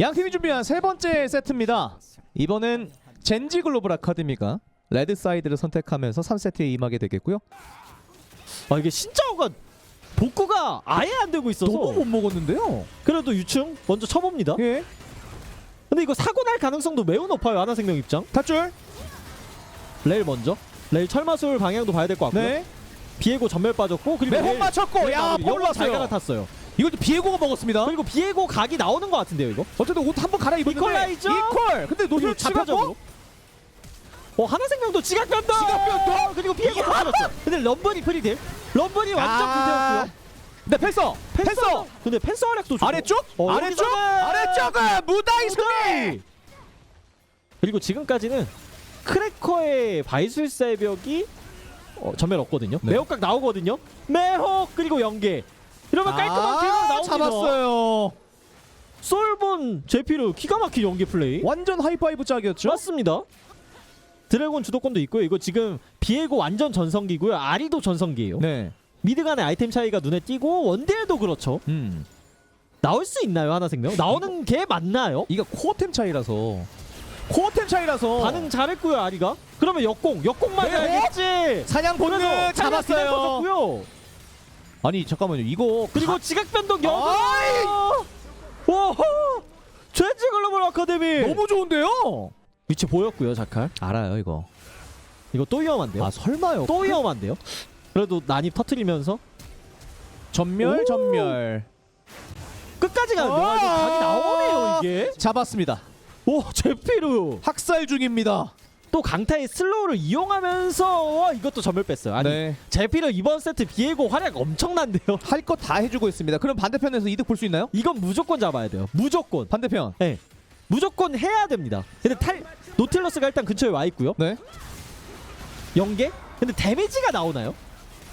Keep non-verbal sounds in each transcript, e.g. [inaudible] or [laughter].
양 팀이 준비한 세 번째 세트입니다. 이번엔 젠지 글로벌 아카데미가 레드 사이드를 선택하면서 3세트에 임하게 되겠고요. 아 이게 신짜오가 복구가 아예 안 되고 있어서 너무 못 먹었는데요. 그래도 유충 먼저 쳐봅니다. 예. 근데 이거 사고 날 가능성도 매우 높아요 하나생명 입장. 탔줄. 레일 먼저. 레일 철마술 방향도 봐야 될 것 같고요. 네. 비에고 전멸 빠졌고 그리고 레일- 맞췄고 레일 야 마무리. 잘. 갈아탔어요. 이것도 비에고가 먹었습니다. 그리고 비에고 각이 나오는 것 같은데요 이거. 어쨌든 옷 한 번 갈아입었는데 이퀄라이저? 이퀄. 근데 노출 잡혔고 어 하나 생명도 지각 변동. 지각 변동? 그리고 비에고 빠졌어. 근데 럼블이 프리딜. 럼블이 완전 아. 불태웠고요. 네 펜서. 펜서. 근데 펜서 활약도 좋고. 아래쪽? 어, 아래쪽? 아래쪽은 무다이 승리. 그리고 지금까지는 크래커의 바이술사의 벽이 어, 전멸 없거든요. 네. 매혹각 나오거든요. 매혹 그리고 연계. 이러면 깔끔한 킬가 나옵니다. 아, 잡았어요. 솔본 제피르 기가 막힌 연계 플레이. 완전 하이파이브 짝이었죠. 맞습니다. 드래곤 주도권도 있고요. 이거 지금 비에고 완전 전성기고요. 아리도 전성기예요. 네. 미드 간의 아이템 차이가 눈에 띄고 원딜도 그렇죠. 음. 나올 수 있나요 하나 생명? 나오는 게 맞나요? 이거 코어템 차이라서 코어템 차이라서 반응 잘했고요 아리가. 그러면 역공 역공 맞아야겠지. 사냥 본능 그래서 잡았어요. 잡았고요. 아니 잠깐만요. 이거 그리고 가- 지각 변동 역. 아이! 와. 최지 글로벌 아카데미. 너무 좋은데요. 위치 보였고요 자칼. 알아요 이거. 이거 또 위험한데요. 아 설마요. 또 위험한데요. 그래도 난입 터트리면서 전멸 오! 전멸 끝까지 가는데 아! 와, 이거 각이 나오네요 이게. 잡았습니다. 오 제피르. 학살 중입니다. 또 강타의 슬로우를 이용하면서 와, 이것도 전멸 뺐어요. 아니 네. 제피르 이번 세트 비에고 활약 엄청난데요. [laughs] 할것다 해주고 있습니다. 그럼 반대편에서 이득 볼 수 있나요? 이건 무조건 잡아야 돼요. 무조건. 반대편. 네. 무조건 해야 됩니다. 근데 탈 노틸러스가 일단 근처에 와 있고요. 네. 연계? 근데 데미지가 나오나요?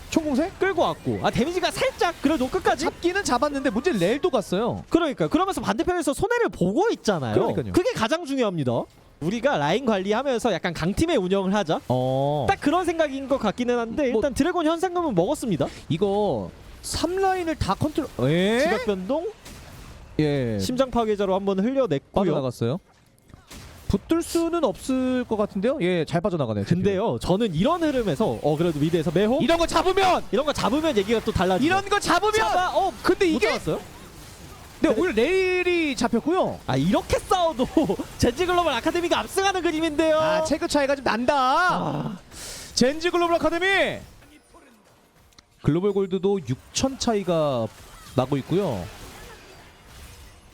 총공세? 끌고 왔고. 아 데미지가 살짝 그래도 끝까지. 잡기는 잡았는데 문제는 렐도 갔어요. 그러니까 그러면서 반대편에서 손해를 보고 있잖아요. 그러니까요. 그게 가장 중요합니다. 우리가 라인 관리하면서 약간 강팀의 운영을 하자. 어. 딱 그런 생각인 것 같기는 한데 뭐- 일단 드래곤 현상금은 먹었습니다. 이거 3라인을 다 컨트롤. 예. 지각 변동, 예. 심장 파괴자로 한번 흘려냈고요. 빠져나갔어요. 붙들 수는 없을 것 같은데요. 예, 잘 빠져나가네요. 근데요, 저는 이런 흐름에서 어 그래도 미드에서 매호 이런 거 잡으면 이런 거 잡으면 얘기가 또 달라지죠. 이런 거 잡으면 잡아, 어 근데 못 이게 잡았어요? 네, 오늘 레일이 잡혔고요. 아 이렇게 싸워도 [laughs] 젠지 글로벌 아카데미가 압승하는 그림인데요. 아, 체크 차이가 좀 난다. 아, 젠지 글로벌 아카데미. 글로벌 골드도 6천 차이가 나고 있고요.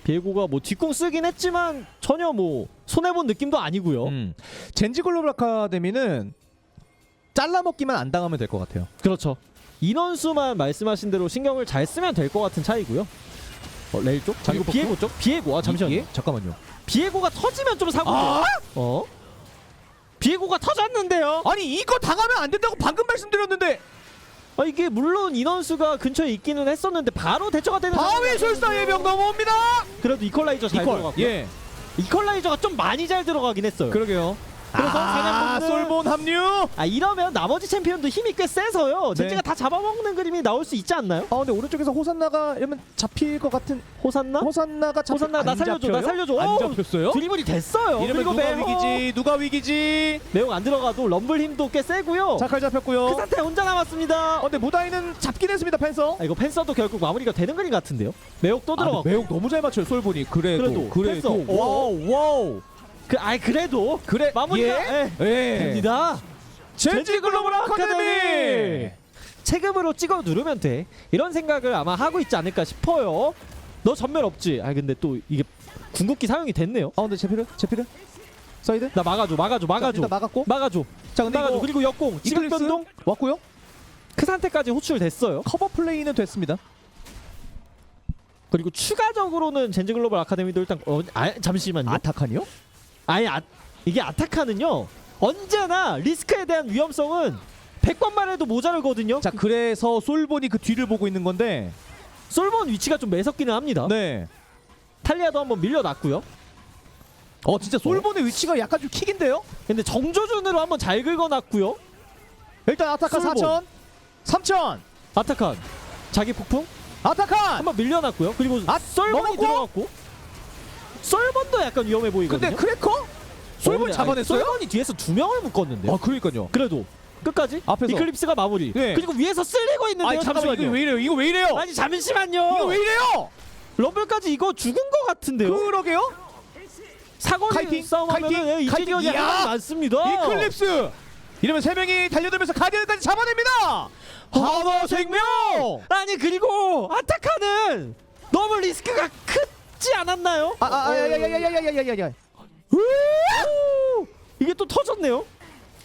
비에고가 뭐 뒷공 쓰긴 했지만 전혀 뭐 손해 본 느낌도 아니고요. 음. 젠지 글로벌 아카데미는 잘라 먹기만 안 당하면 될 것 같아요. 그렇죠. 인원수만 말씀하신 대로 신경을 잘 쓰면 될 것 같은 차이고요. 어, 레일 쪽? 그리고 폭풍? 비에고 쪽? 비에고 아 잠시만요. 예? 잠깐만요. 비에고가 터지면 좀 사고. 아! 어? 비에고가 터졌는데요. 아니 이거 당하면 안 된다고 방금 말씀드렸는데 아 이게 물론 인원수가 근처에 있기는 했었는데 바로 대처가 되는 바위 술사의 병 넘어옵니다. 그래도 이퀄라이저 잘 들어갔고 요. 예. 이퀄라이저가 좀 많이 잘 들어가긴 했어요. 그러게요. 그래서 아, 사냥꾼은- 솔몬 합류. 아 이러면 나머지 챔피언도 힘이 꽤 세서요. 네. 젠지가 다 잡아먹는 그림이 나올 수 있지 않나요? 아 근데 오른쪽에서 호산나가 이러면 잡힐 것 같은 호산나? 호산나가 잡힐 호산나 나 안 살려줘 나 잡혀요? 살려줘. 안 잡혔어요? 드리블이 됐어요. 이러면 그리고 누가 매혹. 위기지? 누가 위기지? 매혹 안 들어가도 럼블 힘도 꽤 세고요. 자칼 잡혔고요. 그 상태 혼자 남았습니다. 어, 근데 무다이는 잡긴 했습니다 펜서. 아, 이거 펜서도 결국 마무리가 되는 그림 같은데요. 매혹 또 아, 들어가고. 매혹 너무 잘 맞춰요 솔본이. 그래도 그래도, 그래도. 와우 와우. 그, 아이 그래도 그래 마무리가 예. 예. 예. 됩니다. 젠지 글로벌 아카데미. 체급으로 찍어 누르면 돼. 이런 생각을 아마 하고 있지 않을까 싶어요. 너 전멸 없지? 아 근데 또 이게 궁극기 사용이 됐네요. 아 근데 제피르 제피르 사이드. 나 막아줘, 막아줘, 막아줘, 일단 막았고. 막아줘, 자 근데 막아줘. 이거 그리고 역공, 이클립스 변동, 왔고요. 그 상태까지 호출됐어요. 커버 플레이는 됐습니다. 그리고 추가적으로는 젠지 글로벌 아카데미도 일단 어, 아 잠시만요. 아타칸이요? 아니 아, 이게 아타카는요 언제나 리스크에 대한 위험성은 100번만 해도 모자르거든요. 자 그래서 솔본이 그 뒤를 보고 있는 건데. 솔몬 위치가 좀 매섭기는 합니다. 네. 탈리아도 한번 밀려났고요. 어 진짜 솔본의 위치가 약간 좀 킥인데요? 근데 정조준으로 한번 잘 긁어놨고요. 일단 아타칸 솔본. 4천 3천 아타칸 자기 폭풍 아타칸 한번 밀려났고요. 그리고 아, 먹었고? 들어갔고 썰번도 약간 위험해 보이거든요. 근데 크래커? 솔본 근데 잡아냈어요? 아니, 썰번이 뒤에서 두 명을 묶었는데요. 아 그러니까요. 그래도 끝까지 앞에서. 이클립스가 마무리. 네. 그리고 위에서 쓸리고 있는데요. 아니 잠깐만 잠시만요. 이거 왜 이래요? 이거 왜 이래요? 아니 잠시만요. 이거 왜 이래요? 럼블까지 이거 죽은 거 같은데요. 그러게요. 사거리 싸움하면. 이야! 할 많습니다. 이클립스. 이러면 세 명이 달려들면서 가디언까지 잡아냅니다. 하나 생명. 아니 그리고 아타카는 너무 리스크가 크 지 않았나요? 아아 야야야야야야야야야. 오! 이게 또 터졌네요.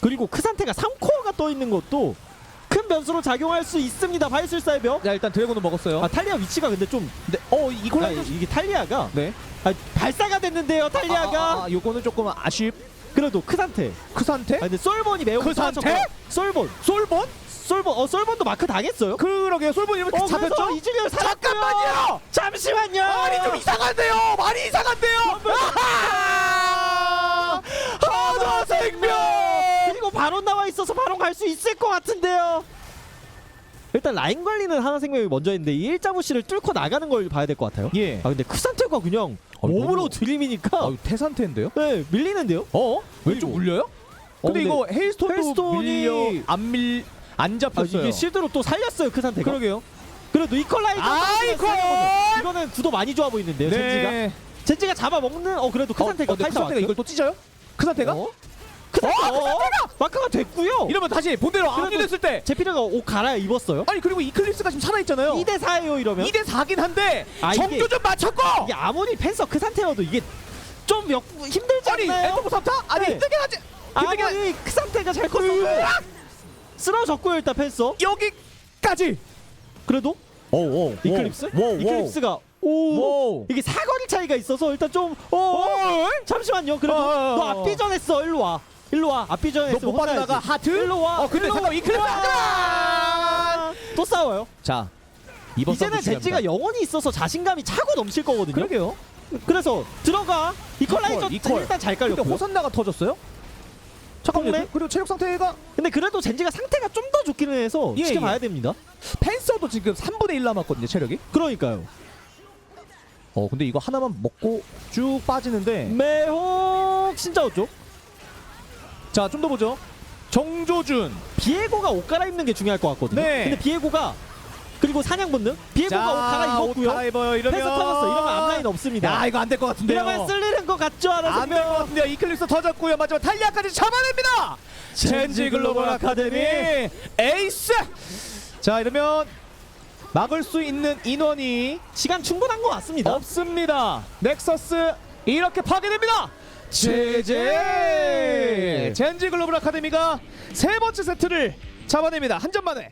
그리고 크산테가 3코어가 떠 있는 것도 큰 변수로 작용할 수 있습니다. 바이술사의 벽. 자 일단 드래곤은 먹었어요. 아 탈리아 위치가 근데 좀 네. 어 아, 이콜라이저. 이게 탈리아가 네. 아, 발사가 됐는데요. 탈리아가 아, 아, 아, 요거는 조금 아쉽. 그래도 크산테. 크산테? 아 근데 솔본이 매우 크산테? 솔본. 솔본? 솔본. 어 솔본도 마크 당했어요. 그러게요. 솔본 이렇게 어, 잡혔죠? 그래서 이즈리얼 살았고요. 잠깐만요. 잠시만요. 말이 좀 이상한데요. 말이 이상한데요. 아하! 하나 생명. 그리고 바로 나와 있어서 바로 갈수 있을 것 같은데요. 일단 라인 관리는 하나 생명이 먼저 했는데 이 일자부시를 뚫고 나가는 걸 봐야 될 것 같아요. 예. 아 근데 크산테가 그냥 아, 몸으로 너무- 들이미니까 아, 태산테인데요? 네 밀리는데요. 어? 왼쪽 물려요? 어, 근데, 근데 이거 헤일스톤도 헤일스톤이- 밀려 안 밀 안 아, 잡혔어요. 이게 실드로 또 살렸어요 크산테가. 그러게요. 그래도 이퀄라이저 아, 이퀄! 이거는 구도 많이 좋아 보이는데요. 젠지가 네. 젠지가 잡아 먹는 어 그래도 크산테가 어, 근데 탈타 크산테가 이걸 또 찢어요? 크산테가? 어? 크산테가 어? 마크가 됐고요. 이러면 다시 본대로 그래도- 압류됐을 때 제피르가 옷 갈아 입었어요. 아니 그리고 이클립스가 지금 살아있잖아요 2대 4예요 이러면. 2대 4긴 한데 아, 이게- 정조 좀 맞췄고 이게 아무리 펜서 크산테여도 이게 좀 역, 힘들지 아니 않나요? 엔터브 삼타? 아니 네. 힘들긴 하지 힘들긴 하... 아무리 크산테가 잘 컸어도 쓰러졌고요 일단 펜서 여기까지 그래도 오오 이클립스? 이클립스가 오 오. 이게 사거리 차이가 있어서 일단 좀 어, 오. 잠시만요 그래도 어, 너 어. 앞비전 했어 일로 와 일로 와 앞비전 했어 너못 빠져나가 하트? 일로 와 어 근데 일로 잠깐 와. 이클립스 일로 와. 하지마 또 싸워요 자 이번 이제는 중요합니다. 영혼이 있어서 자신감이 차고 넘칠 거거든요 그러게요 그래서 들어가 이퀄라이저 이퀄. 일단 잘 근데 깔렸고요 호선나가 터졌어요? 잠깐만요 동네? 그리고 체력 상태가 근데 그래도 젠지가 상태가 좀 더 좋기는 해서 예, 지켜봐야 예. 됩니다 펜서도 지금 3분의 1 남았거든요 체력이 그러니까요 어 근데 이거 하나만 먹고 쭉 빠지는데 매혹 진짜 어죠 자좀 더 보죠 정조준 비에고가 옷 갈아입는 게 중요할 것 같거든요. 네. 근데 비에고가 그리고 사냥 본능 비에고가 옷 갈아입었고요. 패스 터졌어. 이러면 앞라인 없습니다. 야 이거 안 될 것 같은데요 이러면 쓸리는 것 같죠, 안될 것 하나생명. 같은데요. 이클립스 터졌고요. 마지막 탈리아까지 잡아냅니다. 젠지 글로벌 아카데미. 에이스! 자 이러면 막을 수 있는 인원이 시간 충분한 것 같습니다. 없습니다. 넥서스 이렇게 파괴됩니다. 제제! 젠지 글로벌 아카데미가 세 번째 세트를 잡아냅니다. 한 점 만에